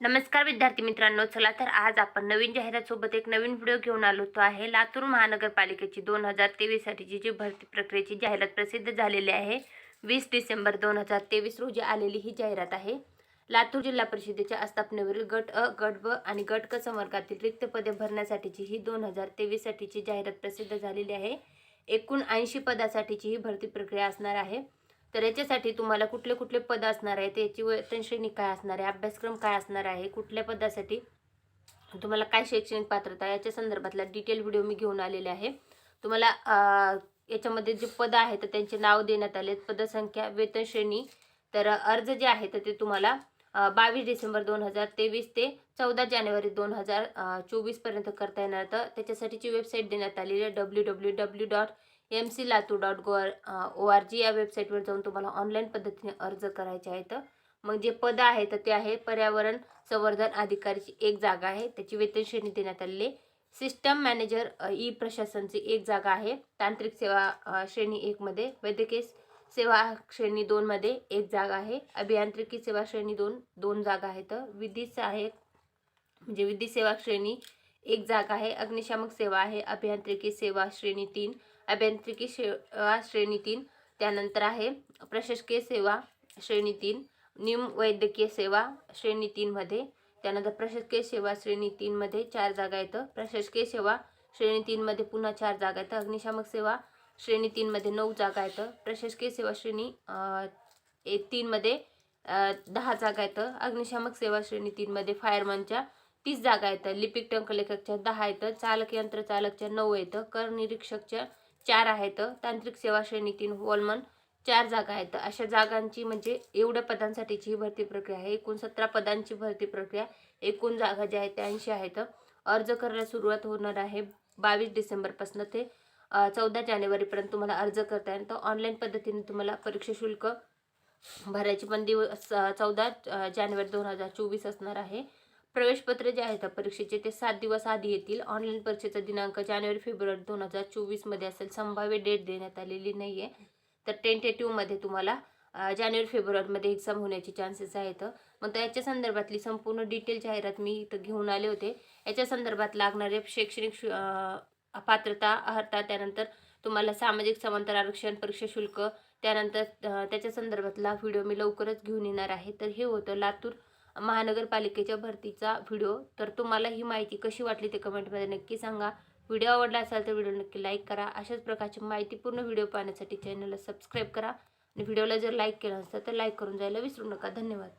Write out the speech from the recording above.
नमस्कार विद्यार्थी मित्रांनो चला तर आज आपण नवीन जाहिरातसोबत एक नवीन व्हिडिओ घेऊन आलो तो आहे लातूर महानगरपालिकेची दोन हजार तेवीससाठीची जी भरती प्रक्रियेची जाहिरात प्रसिद्ध झालेली आहे. वीस डिसेंबर दोन हजार तेवीस रोजी आलेली ही जाहिरात आहे. लातूर जिल्हा परिषदेच्या आस्थापनेवरील गट अ गट ब आणि गट क संवर्गातील रिक्त पदे भरण्यासाठीची ही दोन हजार तेवीससाठीची जाहिरात प्रसिद्ध झालेली आहे. एकूण ऐंशी पदासाठीची ही भरती प्रक्रिया असणार आहे. तर याच्यासाठी तुम्हाला कुठले कुठले पद असणार आहे त्याची वेतनश्रेणी काय असणार आहे अभ्यासक्रम काय असणार आहे कुठल्या पदासाठी तुम्हाला काय शैक्षणिक पात्रता याच्या संदर्भातला डिटेल व्हिडिओ मी घेऊन आलेले आहे. तुम्हाला याच्यामध्ये जे पद आहे तर त्यांचे नाव देण्यात आले आहेत, पदसंख्या वेतन श्रेणी तर अर्ज जे आहे तर ते तुम्हाला बावीस डिसेंबर दोन हजार तेवीस ते चौदा जानेवारी दोन हजार चोवीसपर्यंत करता येणार. तर त्याच्यासाठीची वेबसाईट देण्यात आलेली आहे W W W dot M C Latur dot go R O R G या वेबसाईटवर जाऊन तुम्हाला ऑनलाईन पद्धतीने अर्ज करायचे आहेत. मग जे पद आहे तर ते आहे पर्यावरण संवर्धन अधिकारीची एक जागा आहे. त्याची वेतन श्रेणी देण्यात आलेली आहे. सिस्टम मॅनेजर ई प्रशासनची एक जागा आहे. तांत्रिक सेवा श्रेणी एकमध्ये वैद्यकीय सेवा श्रेणी दोनमध्ये एक जागा आहे. अभियांत्रिकी सेवा श्रेणी दोन दोन जागा आहेत. विधी सहाय्यक म्हणजे विधी सेवा श्रेणी एक जागा आहे. अग्निशामक सेवा आहे. अभियांत्रिकी सेवा श्रेणी तीन अभियांत्रिकी सेवा श्रेणी तीन त्यानंतर आहे प्रशासकीय सेवा श्रेणी तीन निम वैद्यकीय सेवा श्रेणी तीनमध्ये त्यानंतर प्रशासकीय सेवा श्रेणी तीनमध्ये चार जागा येतं प्रशासकीय सेवा श्रेणी तीनमध्ये पुन्हा चार जागा येतं अग्निशामक सेवा श्रेणी तीनमध्ये नऊ जागा येतं प्रशासकीय सेवा श्रेणी ए तीनमध्ये दहा जागा येतं अग्निशामक सेवा श्रेणी तीनमध्ये फायरमनच्या तीस जागा येतं लिपिक टंकलेखकच्या दहा येतं चालक यंत्र चालकच्या नऊ येतं कर निरीक्षकच्या चार आहेत. तांत्रिक सेवा श्रेणी तीन वॉलमन चार जागा आहेत. अशा जागांची म्हणजे एवढ्या पदांसाठीची ही भरती प्रक्रिया आहे. एकूण सतरा पदांची भरती प्रक्रिया एकूण जागा ज्या आहेत त्या ऐंशी आहेत. अर्ज करायला सुरुवात होणार आहे बावीस डिसेंबरपासून ते चौदा जानेवारीपर्यंत तुम्हाला अर्ज करता येईल. तर ऑनलाईन पद्धतीने तुम्हाला परीक्षा शुल्क भरायची पण दिवस चौदा जानेवारी दोन हजार चोवीस असणार आहे. प्रवेशपत्र जे आहेत परीक्षेचे ते सात दिवस आधी येतील. ऑनलाईन परीक्षेचा दिनांक जानेवारी फेब्रुवारी दोन हजार चोवीसमध्ये असेल. संभाव्य डेट देण्यात आलेली नाही आहे तर टेंटेटिव्हमध्ये तुम्हाला जानेवारी फेब्रुवारीमध्ये एक्झाम होण्याचे चान्सेस आहेत. मग तर याच्या संदर्भातली संपूर्ण डिटेल जाहिरात मी इथं घेऊन आले होते. याच्या संदर्भात लागणारे शैक्षणिक शु- पात्रता अर्हता त्यानंतर तुम्हाला सामाजिक समांतर आरक्षण परीक्षा शुल्क त्यानंतर त्याच्या संदर्भातला व्हिडिओ मी लवकरच घेऊन येणार आहे. तर हे होतं लातूर महानगरपालिकेच्या भरतीचा व्हिडिओ. तर तुम्हाला ही माहिती कशी वाटली ते कमेंटमध्ये नक्की सांगा. व्हिडिओ आवडला असाल तर व्हिडिओ नक्की लाईक करा. अशाच प्रकारची माहितीपूर्ण व्हिडिओ पाहण्यासाठी चॅनलला सबस्क्राईब करा. आणि व्हिडिओला जर लाईक केलं असेल तर लाईक करून जायला विसरू नका. धन्यवाद.